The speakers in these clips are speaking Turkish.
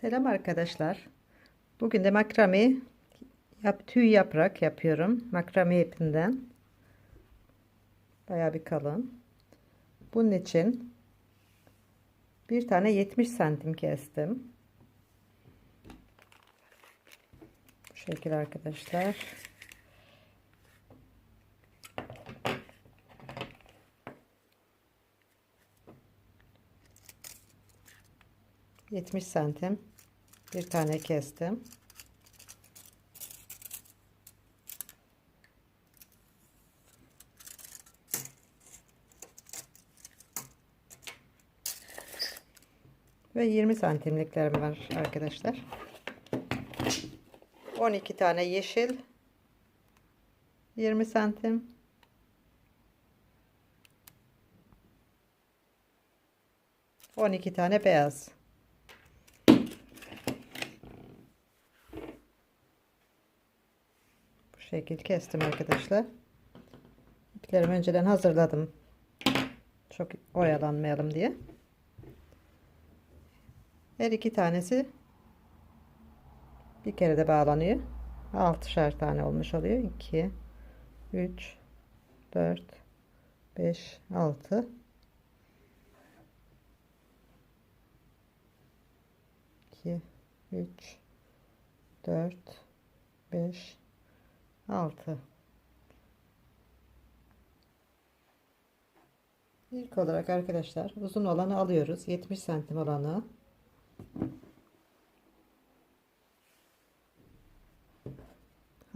Selam arkadaşlar. Bugün de makrame yap, tüy yaprak yapıyorum. Makrame ipinden. Bayağı bir kalın. Bunun için bir tane 70 santim kestim. Bu şekilde arkadaşlar. Yetmiş santim bir tane kestim. Ve 20 santimliklerim var arkadaşlar. 12 tane yeşil 20 santim On iki tane beyaz. Şekil kestim arkadaşlar. İplerimi önceden hazırladım. Çok oyalanmayalım diye. Her iki tanesi bir kere de bağlanıyor. 6'şer tane olmuş oluyor. 2 3 4 5 6 2 3 4 5 6 İlk olarak arkadaşlar uzun olanı alıyoruz. 70 santim olanı.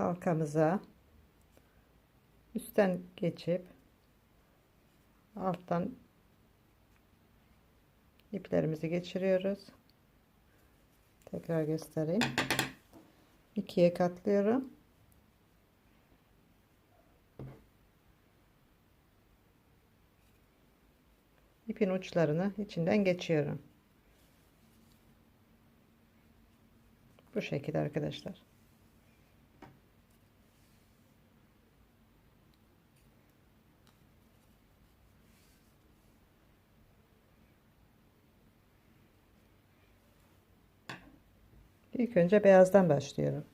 halkamıza üstten geçip alttan iplerimizi geçiriyoruz. Tekrar göstereyim. ikiye katlıyorum. İpin uçlarını içinden geçiyorum. Bu şekilde arkadaşlar. İlk önce beyazdan başlıyorum.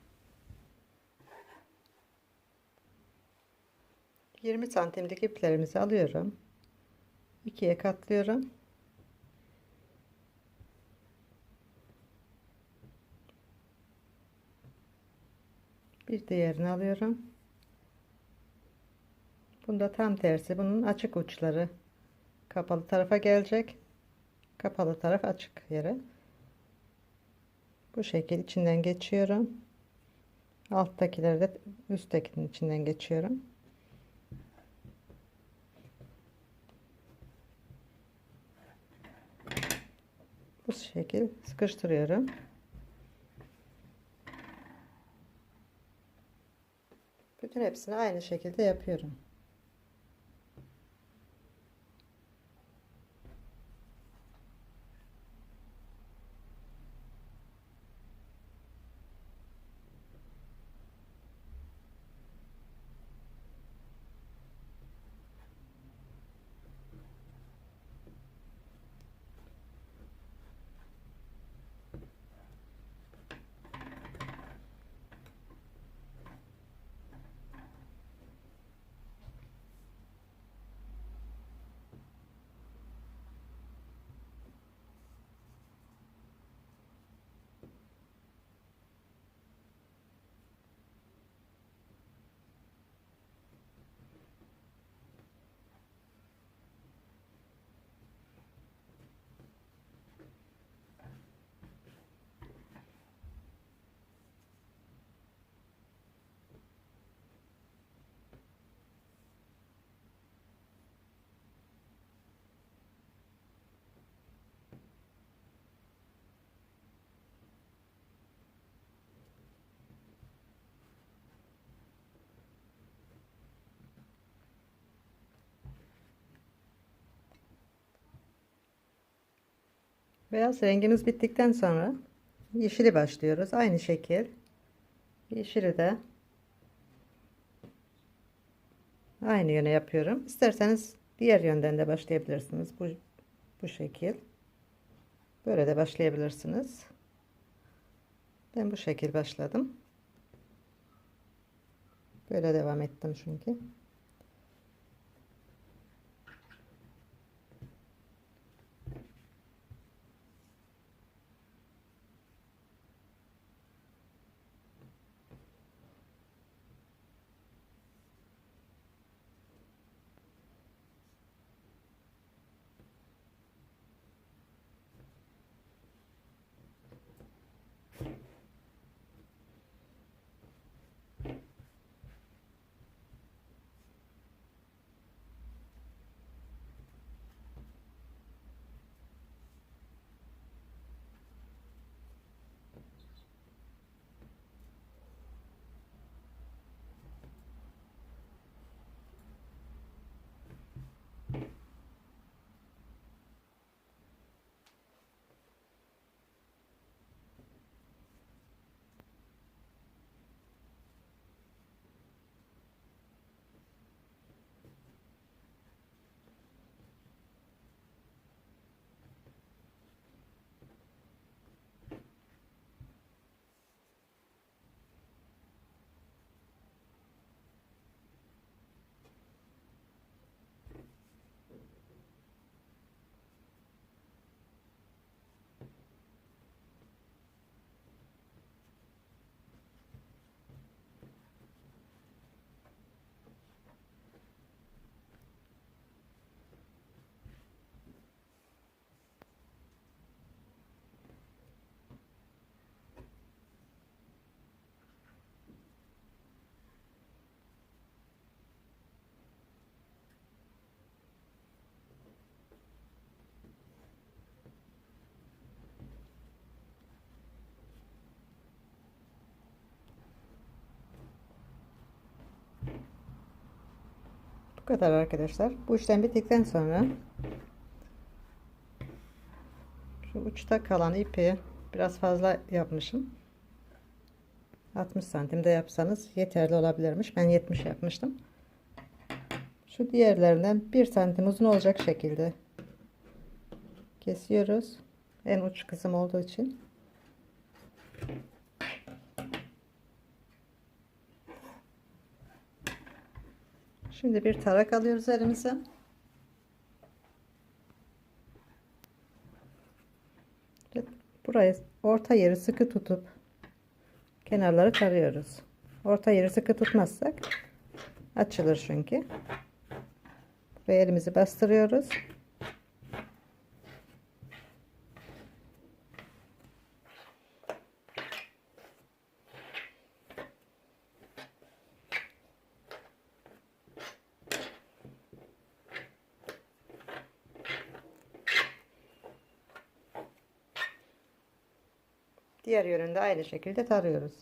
20 santimlik iplerimizi alıyorum. İkiye katlıyorum. Bir diğerini alıyorum. Bunda tam tersi. Bunun açık uçları kapalı tarafa gelecek. Kapalı taraf açık yere. Bu şekil içinden geçiyorum. Alttakileri de üsttekinin içinden geçiyorum. Bu şekil sıkıştırıyorum. Bütün hepsini aynı şekilde yapıyorum. Beyaz rengimiz bittikten sonra yeşili başlıyoruz. Aynı şekil. Yeşili de aynı yöne yapıyorum. İsterseniz diğer yönden de başlayabilirsiniz. Bu, bu şekil. Böyle de başlayabilirsiniz. Ben bu şekil başladım. Böyle devam ettim çünkü. Kadar arkadaşlar. Bu işlem bittikten sonra şu uçta kalan ipi biraz fazla yapmışım. 60 santimde yapsanız yeterli olabilirmiş. Ben 70 yapmıştım. Şu diğerlerinden 1 santim uzun olacak şekilde kesiyoruz. En uç kısım olduğu için. Şimdi bir tarak alıyoruz elimize. Ve Burayı orta yeri sıkı tutup kenarları tarıyoruz. Orta yeri sıkı tutmazsak açılır çünkü. Buraya elimizi bastırıyoruz. Diğer yönünde aynı şekilde tarıyoruz.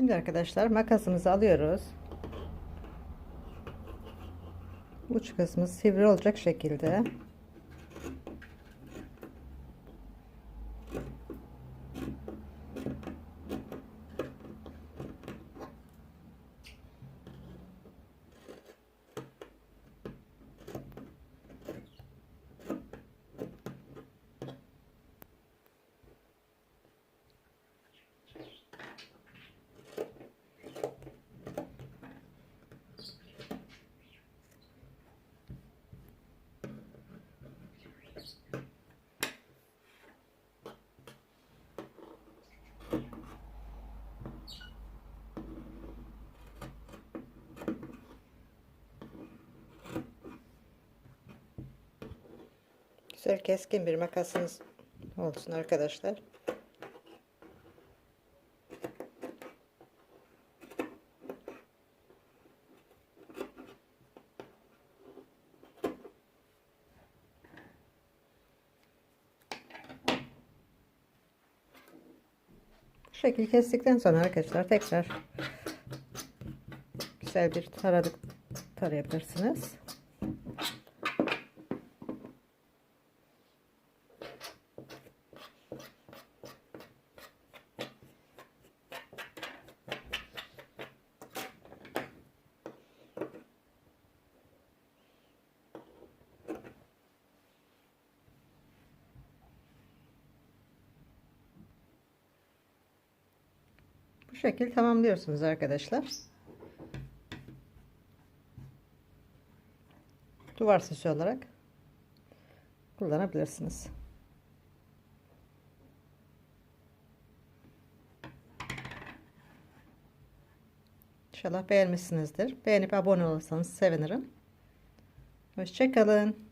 Şimdi arkadaşlar makasımızı alıyoruz. Uç kısmı sivri olacak şekilde Şöyle keskin bir makasınız olsun arkadaşlar. şekil kestikten sonra arkadaşlar tekrar güzel bir taradık tarayabilirsiniz. Şekil tamamlıyorsunuz arkadaşlar. Duvar süsü olarak kullanabilirsiniz. İnşallah beğenmişsinizdir. Beğenip abone olursanız sevinirim. Hoşçakalın.